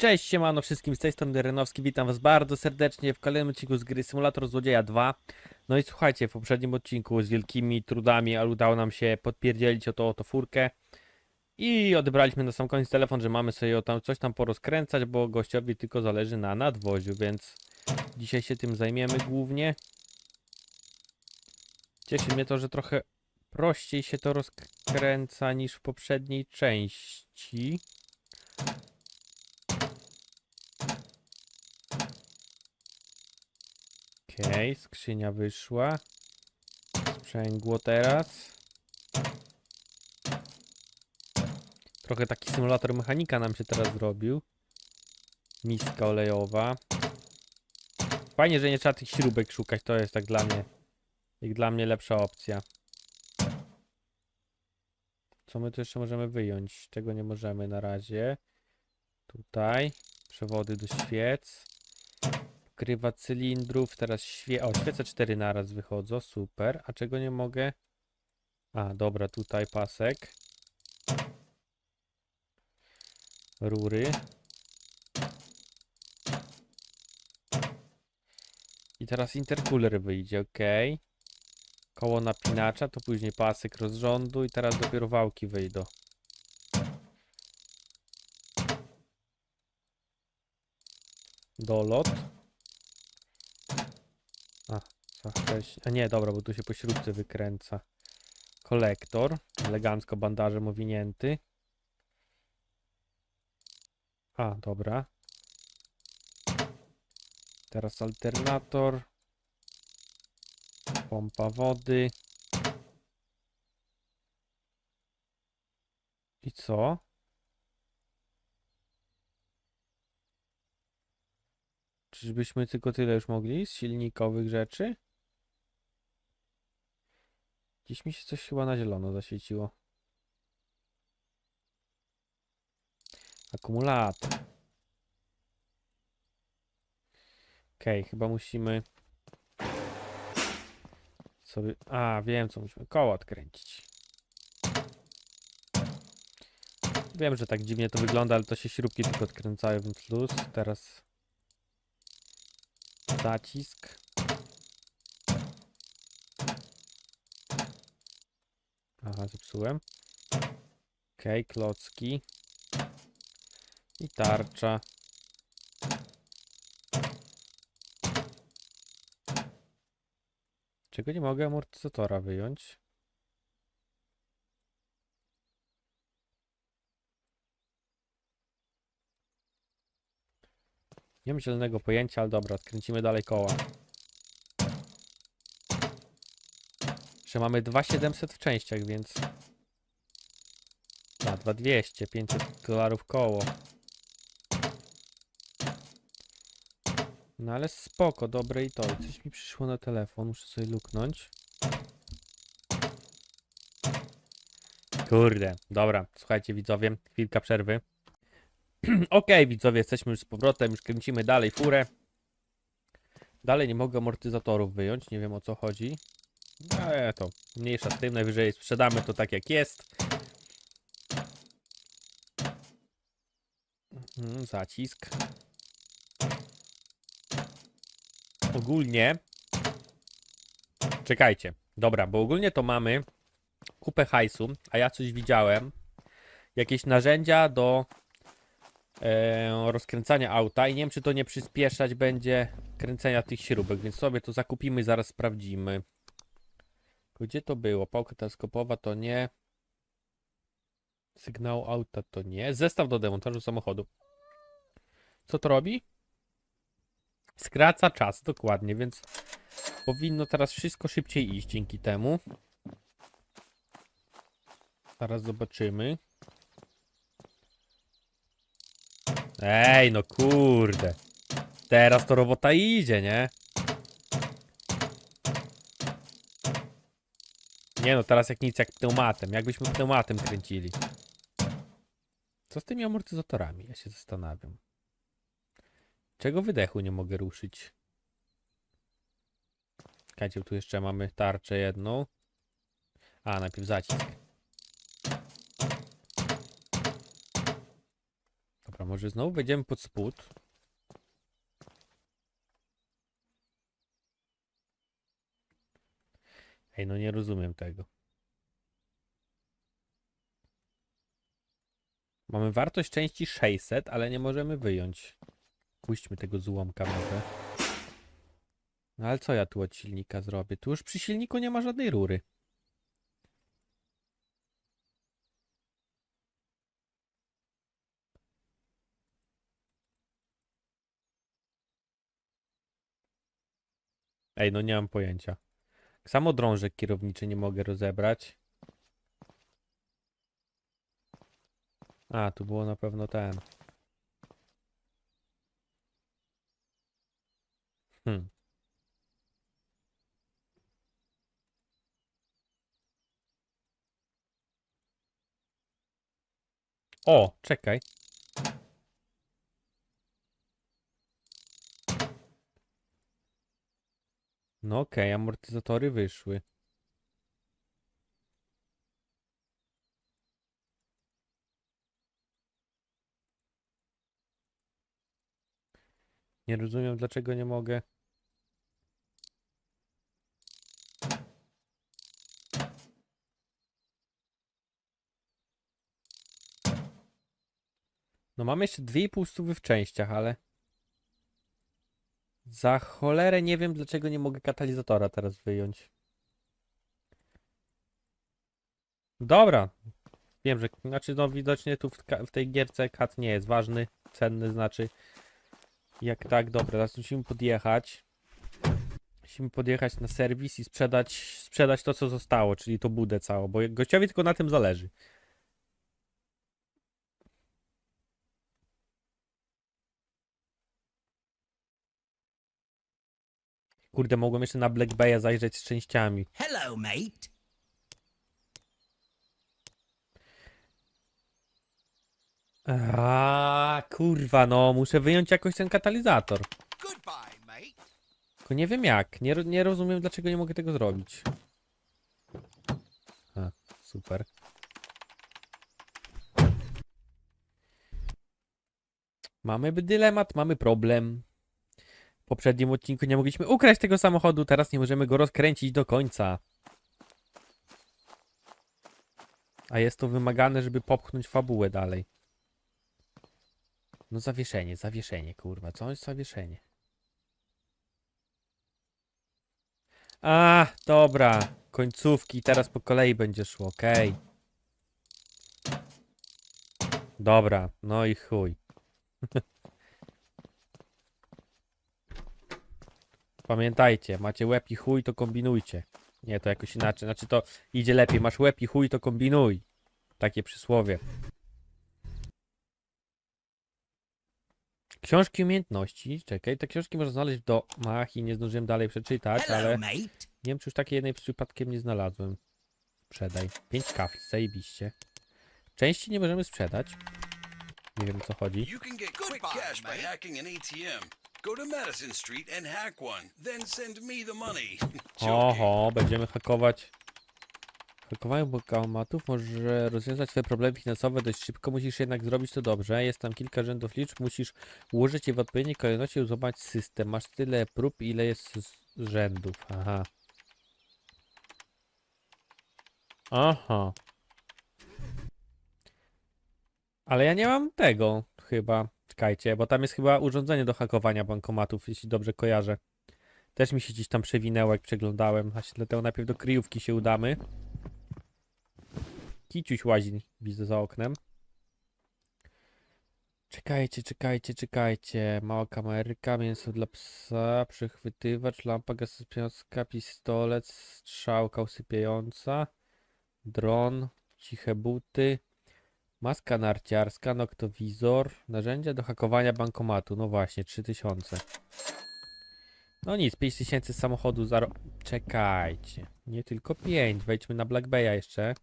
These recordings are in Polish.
Cześć, siemano wszystkim, z tej strony Renowski, witam was bardzo serdecznie w kolejnym odcinku z gry Simulator Złodzieja 2. No i słuchajcie, w poprzednim odcinku z wielkimi trudami, ale udało nam się podpierdzielić o to oto furkę. I odebraliśmy na sam koniec telefon, że mamy sobie o tam, coś tam porozkręcać, bo gościowi tylko zależy na nadwoziu, więc dzisiaj się tym zajmiemy głównie. Cieszy mnie to, że trochę prościej się to rozkręca niż w poprzedniej części. Okej, skrzynia wyszła. Sprzęgło teraz. Trochę taki symulator mechanika nam się teraz zrobił. Miska olejowa. Fajnie, że nie trzeba tych śrubek szukać, to jest tak dla mnie, jak dla mnie lepsza opcja. Co my tu jeszcze możemy wyjąć? Tego nie możemy na razie. Tutaj. Przewody do świec. Krywa cylindrów, teraz świe... O, świece cztery naraz wychodzą, super. A czego nie mogę? A, dobra, tutaj pasek. Rury. I teraz intercooler wyjdzie, ok. Koło napinacza, to później pasek rozrządu i teraz dopiero wałki wyjdą. Dolot. A, wcześnie. A nie, dobra, bo tu się po śrubce wykręca. Kolektor. Elegancko bandażem owinięty. A, dobra. Teraz alternator. Pompa wody. I co? Czyżbyśmy tylko tyle już mogli z silnikowych rzeczy? Dziś mi się coś chyba na zielono zaświeciło. Akumulator. Okej, chyba musimy sobie... A, wiem co musimy. Koło odkręcić. Wiem, że tak dziwnie to wygląda, ale to się śrubki tylko odkręcają, więc luz. Teraz zacisk. Aha, zepsułem. Okej, klocki. I tarcza. Czego nie mogę amortyzatora wyjąć? Nie mam zielonego pojęcia, ale dobra, odkręcimy dalej koła. Że mamy 2700 w częściach, więc... A, 2200, 500 dolarów koło. No ale spoko, dobre i to. Coś mi przyszło na telefon, muszę sobie luknąć. Kurde, dobra, słuchajcie widzowie, chwilka przerwy. Okej, widzowie, jesteśmy już z powrotem, już kręcimy dalej furę. Dalej nie mogę amortyzatorów wyjąć, nie wiem o co chodzi. Ale to mniejsza z tym, najwyżej sprzedamy to tak jak jest. Mhm, Zacisk. Ogólnie. Czekajcie. Dobra, bo ogólnie to mamy kupę hajsu, a ja coś widziałem. Jakieś narzędzia do e, rozkręcania auta i nie wiem, czy to nie przyspieszać będzie kręcenia tych śrubek, więc sobie to zakupimy, zaraz sprawdzimy. Gdzie to było? Pałka teleskopowa to nie. Sygnał auta to nie. Zestaw do demontażu samochodu. Co to robi? Skraca czas, dokładnie, więc powinno teraz wszystko szybciej iść dzięki temu. Zaraz zobaczymy. Ej, no kurde. Teraz to robota idzie, nie? Nie no, teraz jak nic, jak pneumatem. Jakbyśmy pneumatem kręcili. Co z tymi amortyzatorami? Ja się zastanawiam. Czego wydechu nie mogę ruszyć? Czekajcie, tu jeszcze mamy tarczę jedną. A, najpierw zacisk. Dobra, może znowu wejdziemy pod spód. Ej, no nie rozumiem tego. Mamy wartość części 600, ale nie możemy wyjąć. Puśćmy tego złomka może. No ale co ja tu od silnika zrobię? Tu już przy silniku nie ma żadnej rury. Ej, no nie mam pojęcia. Samo drążek kierowniczy nie mogę rozebrać. A, tu było na pewno ten. Hmm. O, czekaj. No okej, amortyzatory wyszły. Nie rozumiem, dlaczego nie mogę. No mam jeszcze 2,5 stówy w częściach, ale... Za cholerę nie wiem, dlaczego nie mogę katalizatora teraz wyjąć. Dobra. Wiem, że... Znaczy, no widocznie tu w, w tej gierce kat nie jest ważny, cenny, znaczy... Jak tak, dobra, teraz musimy podjechać. Musimy podjechać na serwis i sprzedać, sprzedać to, co zostało, czyli to budę całą, bo gościowi tylko na tym zależy. Kurde, mogłem jeszcze na Black Bay'a zajrzeć z częściami. Hello, mate. A kurwa, no, muszę wyjąć jakoś ten katalizator. Goodbye, mate. Tylko nie wiem jak. Nie, nie rozumiem, dlaczego nie mogę tego zrobić. A, super. Mamy dylemat, mamy problem. W poprzednim odcinku nie mogliśmy ukraść tego samochodu, teraz nie możemy go rozkręcić do końca. A jest to wymagane, żeby popchnąć fabułę dalej. No zawieszenie, zawieszenie, kurwa, co jest zawieszenie? A, dobra. Końcówki, teraz po kolei będzie szło, okej. Dobra, no i chuj. Pamiętajcie, macie łeb i chuj, to kombinujcie. Nie, to jakoś inaczej. Znaczy to idzie lepiej. Masz łeb i chuj, to kombinuj. Takie przysłowie. Książki umiejętności. Czekaj, te książki można znaleźć do mach i nie zdążyłem dalej przeczytać, Hello, ale... mate. Nie wiem, czy już takiej jednej przypadkiem nie znalazłem. Sprzedaj. 5 kafli, zajebiście. Części nie możemy sprzedać. Nie wiem o co chodzi. You can get quick cash by hacking an ATM. Go to Madison Street and hack one, then send me the money. Oho, będziemy hakować. Hakowanie bankomatów może rozwiązać swoje problemy finansowe dość szybko. Musisz jednak zrobić to dobrze. Jest tam kilka rzędów liczb. Musisz ułożyć je w odpowiedniej kolejności i złamać system. Masz tyle prób, ile jest rzędów. Aha. Aha. Ale ja nie mam tego chyba. Czekajcie, bo tam jest chyba urządzenie do hakowania bankomatów, jeśli dobrze kojarzę. Też mi się gdzieś tam przewinęło, jak przeglądałem. A dlatego najpierw do kryjówki się udamy. Kiciuś łazi, widzę za oknem. Czekajcie, czekajcie, czekajcie. Mała kamerka, mięso dla psa, przechwytywacz, lampa gasospiąska, pistolet, strzałka usypiająca, dron, ciche buty, maska narciarska, noktowizor, narzędzia do hakowania bankomatu. No właśnie, 3000. No nic, 5000 z samochodu za. Czekajcie. Nie tylko 5. Wejdźmy na Black Bay'a jeszcze.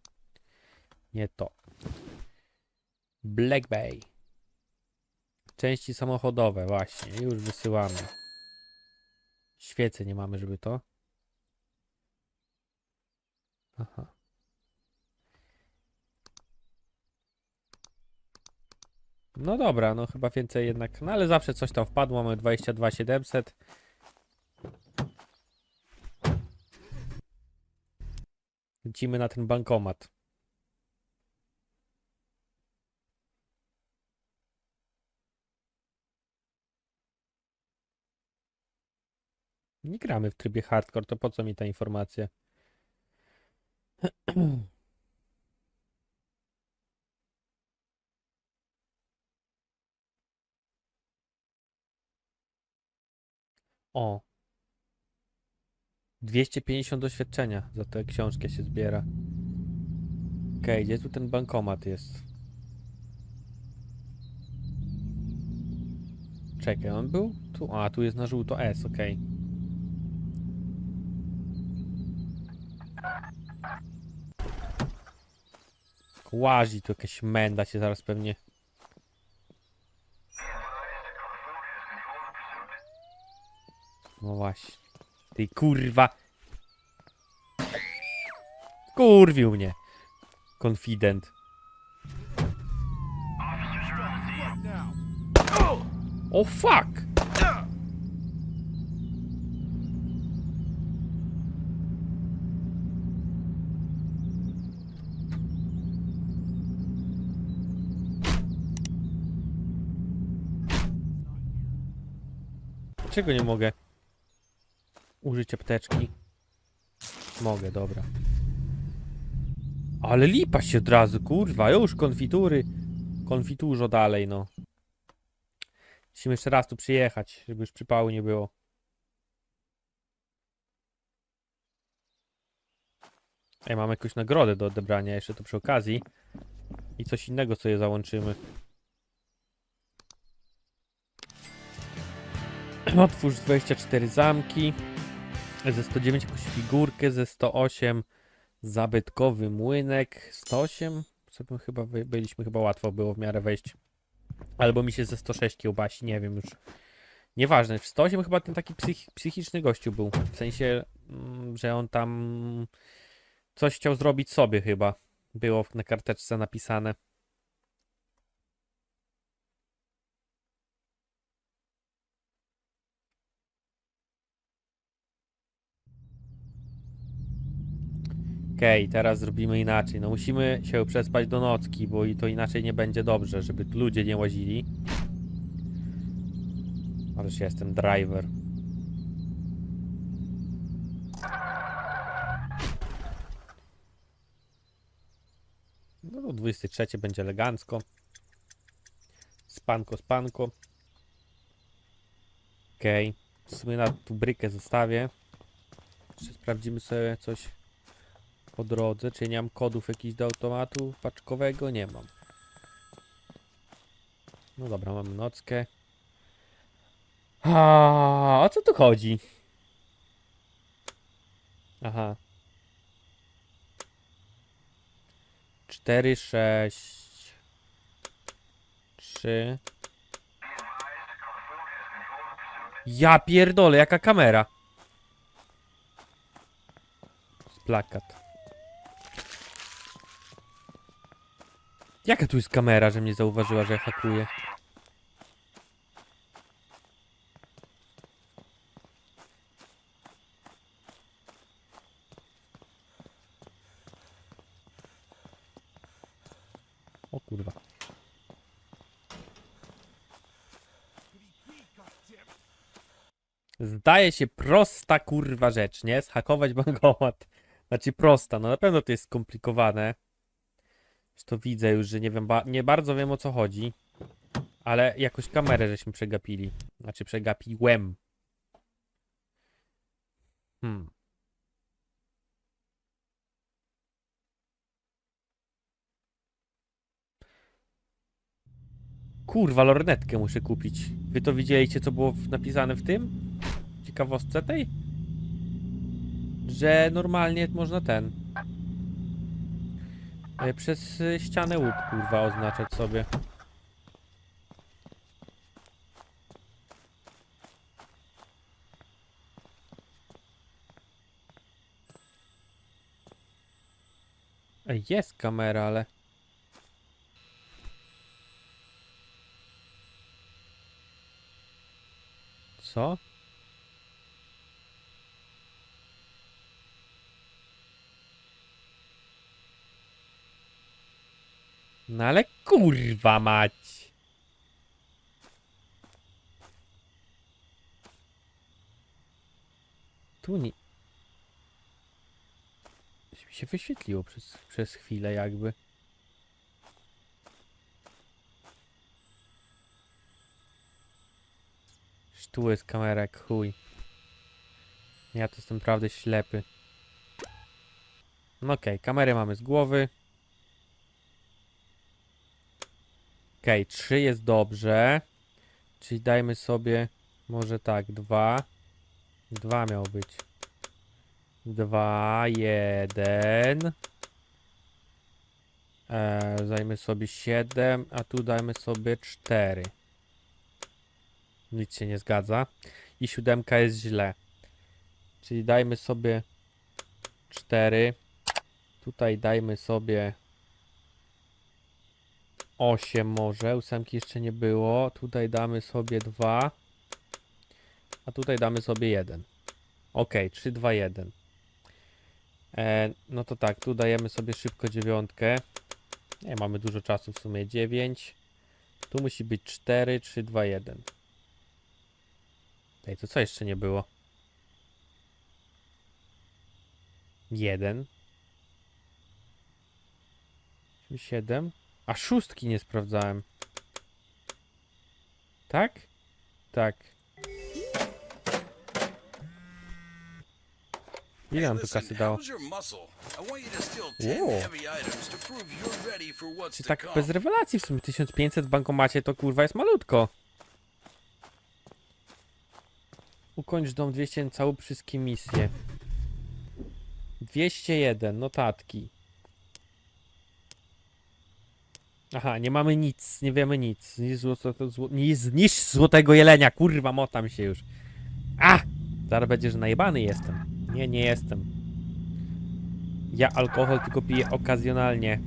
Nie to. Black Bay. Części samochodowe, właśnie. Już wysyłamy. Świece nie mamy, żeby to. Aha. No dobra, no chyba więcej jednak. No ale zawsze coś tam wpadło. Mamy 22 700. Lecimy na ten bankomat. Nie gramy w trybie hardcore, to po co mi ta informacja? O. 250 doświadczenia za tę książkę się zbiera. Okej, gdzie tu ten bankomat jest? Czekaj, on był? Tu, a, tu jest na żółto S, okej. Łazi tu jakaś menda się zaraz pewnie. No właśnie. Ty kurwa. Kurwił mnie. Confident. O fuck! Czego nie mogę? Użyć apteczki. Mogę, dobra. Ale lipa się od razu, kurwa, już konfitury. Konfiturzo dalej, no. Musimy jeszcze raz tu przyjechać, żeby już przypału nie było. Ej, mam jakąś nagrodę do odebrania jeszcze to przy okazji. I coś innego sobie załączymy. Otwórz 24 zamki. Ze 109 jakąś figurkę, ze 108 zabytkowy młynek, 108 sobie chyba byliśmy, chyba łatwo było w miarę wejść. Albo mi się ze 106 kiełbasi, nie wiem już. Nieważne, w 108 chyba ten taki psych, psychiczny gościu był. W sensie, mm, że on tam coś chciał zrobić sobie chyba. Było na karteczce napisane. Okej, teraz zrobimy inaczej. No musimy się przespać do nocki, bo i to inaczej nie będzie dobrze, żeby ludzie nie łazili. Ależ ja jestem driver. No to 23 będzie elegancko. Spanko, spanko. Okej. W sumie na tu brykę zostawię. Jeszcze sprawdzimy sobie coś po drodze. Czy nie mam kodów jakichś do automatu paczkowego? Nie mam. No dobra, mamy nockę. A, o co tu chodzi? Aha. 4, 6, 3. Ja pierdolę, jaka kamera? Plakat. Jaka tu jest kamera, że mnie zauważyła, że ja hakuję? O kurwa. Zdaje się prosta kurwa rzecz, nie? Zhakować bankomat. Znaczy prosta, no na pewno to jest skomplikowane. To widzę już, że nie wiem, ba nie bardzo wiem o co chodzi. Ale jakoś kamerę żeśmy przegapili. Znaczy przegapiłem. Hmm. Kurwa, lornetkę muszę kupić. Wy to widzieliście, co było napisane w tym? Ciekawostce tej? Że normalnie można ten. E, przez y, ścianę łup, kurwa, oznaczać sobie. Jest kamera, ale... Co? No ale kurwa mać. Tu nie... Mi się wyświetliło przez, przez chwilę jakby. Tu jest kamera jak chuj. Ja to jestem naprawdę ślepy. No okej, kamerę mamy z głowy. Trzy jest dobrze. Czyli dajmy sobie może tak, dwa. Dwa miało być. Dwa, jeden. E, sobie siedem, a tu dajmy sobie cztery. Nic się nie zgadza. I siódemka jest źle. Czyli dajmy sobie 4. Tutaj dajmy sobie 8 może. Ósemki jeszcze nie było. Tutaj damy sobie 2. A tutaj damy sobie 1. Ok, 3, 2, 1. E, no to tak, tu dajemy sobie szybko dziewiątkę. Nie mamy dużo czasu w sumie. 9. Tu musi być 4, 3, 2, 1. Ej, to co jeszcze nie było? Jeden. Siedem. A szóstki nie sprawdzałem. Tak? Tak. Ile nam to kasy dało? how's your muscle? I want you to steal 10 Whoa. heavy items to prove you're ready for what's Czy tak bez rewelacji w sumie 1500 w bankomacie to kurwa jest malutko. Ukończ dom 200 całą wszystkie misje. 201 notatki. Aha, nie mamy nic, nie wiemy nic. Złoto, zło, nie zniszcz złotego jelenia, kurwa, motam się już. A! Zaraz będzie, że najebany jestem. Nie, nie jestem. Ja alkohol tylko piję okazjonalnie.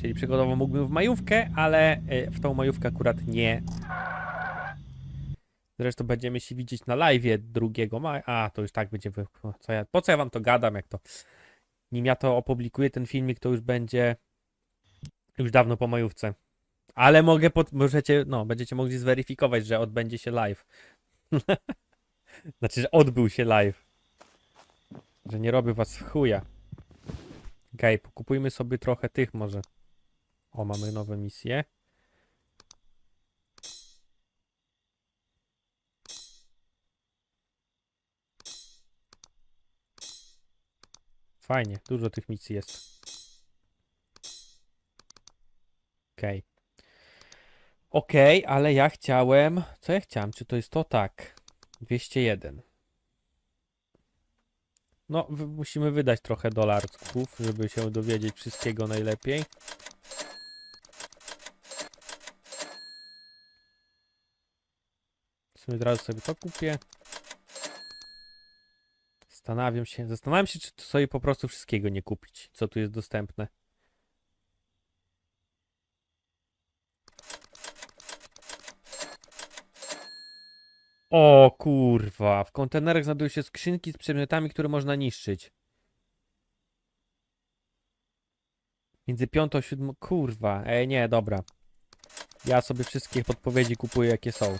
Czyli przykładowo mógłbym w majówkę, ale y, w tą majówkę akurat nie. Zresztą będziemy się widzieć na live 2 maja. A, to już tak będzie. Co ja, po co ja wam to gadam, jak to. Nim ja to opublikuję, ten filmik, to już będzie już dawno po majówce. Ale mogę, pod, możecie, no, będziecie mogli zweryfikować, że odbędzie się live. znaczy, że odbył się live. Że nie robię was chuja. Okej, pokupujmy sobie trochę tych może. O, mamy nowe misje. Fajnie, dużo tych misji jest. Okej. Okej, ale ja chciałem... Co ja chciałem? Czy to jest to? Tak. 201. No, musimy wydać trochę dolarków, żeby się dowiedzieć wszystkiego najlepiej. W sumie od razu sobie to kupię. Zastanawiam się, zastanawiam się, czy to sobie po prostu wszystkiego nie kupić, co tu jest dostępne. O kurwa, w kontenerach znajdują się skrzynki z przedmiotami, które można niszczyć. Między piątą a siódmą, kurwa, ej nie, dobra. Ja sobie wszystkie podpowiedzi kupuję jakie są.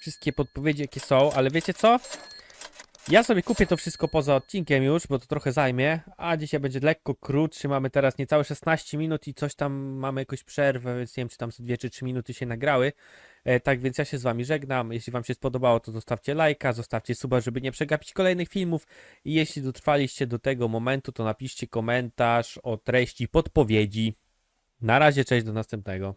Wszystkie podpowiedzi jakie są, ale wiecie co? Ja sobie kupię to wszystko poza odcinkiem już, bo to trochę zajmie, a dzisiaj będzie lekko krótszy, mamy teraz niecałe 16 minut i coś tam mamy jakąś przerwę, więc nie wiem czy tam ze 2 czy 3 minuty się nagrały. E, tak więc ja się z wami żegnam, jeśli wam się spodobało to zostawcie lajka, zostawcie suba, żeby nie przegapić kolejnych filmów i jeśli dotrwaliście do tego momentu to napiszcie komentarz o treści podpowiedzi. Na razie, cześć, do następnego.